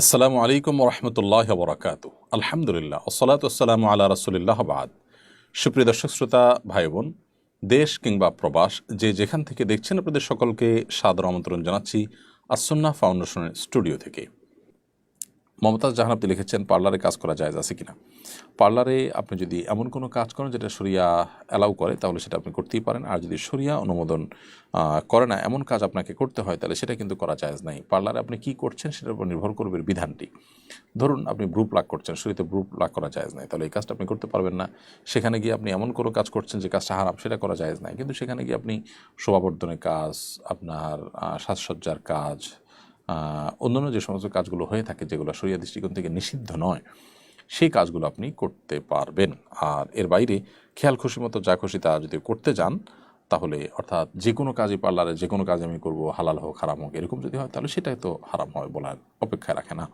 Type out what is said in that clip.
আসসালামু আলাইকুম রহমতুল্লাহ বরাকাত আলহামদুলিল্লাহ ওসলাত আসসালামু আল্লাহ রসুলিল্লাহ বাদ। সুপ্রিয় দর্শক, শ্রোতা ভাই বোন দেশ কিংবা প্রবাস, যে যেখান থেকে দেখছেন আপনাদের সকলকে সাদর আমন্ত্রণ জানাচ্ছি আসন্না ফাউন্ডেশনের স্টুডিও থেকে। মমতাজ জাহান আপনি লিখেছেন, পার্লারে কাজ করা যায় আছে কিনা? পার্লারে আপনি যদি এমন কোনো কাজ করেন যেটা সরিয়া অ্যালাউ করে, তাহলে সেটা আপনি করতেই পারেন। আর যদি সরিয়া অনুমোদন করে না, এমন কাজ আপনাকে করতে হয়, তাহলে সেটা কিন্তু করা যায় নাই। পার্লারে আপনি কি করছেন সেটার উপর নির্ভর করবে বিধানটি। ধরুন, আপনি ব্রু প্লাক করছেন, শরীরে ব্রু প্লাক করা যায় নাই, তাহলে এই কাজটা আপনি করতে পারবেন না। সেখানে গিয়ে আপনি এমন কোনো কাজ করছেন যে কাজটা হারাম, সেটা করা যায় নাই। কিন্তু সেখানে গিয়ে আপনি শোভাবর্ধনের কাজ, আপনার সাজসজ্জার কাজ অন্যান্য যে সমস্ত কাজগুলো হয়ে থাকে, যেগুলো সরিয়া দৃষ্টিকোণ থেকে নিষিদ্ধ নয়, সেই কাজগুলো আপনি করতে পারবেন। আর এর বাইরে খেয়াল খুশি মতো যা খুশি তা যদি করতে যান, তাহলে অর্থাৎ যে কোনো কাজই পার্লারে যে কোনো কাজ আমি করব, হালাল হোক, হারাম হোক, এরকম যদি হয়, তাহলে সেটাই তো হারাম হয় বলার অপেক্ষায় রাখে না।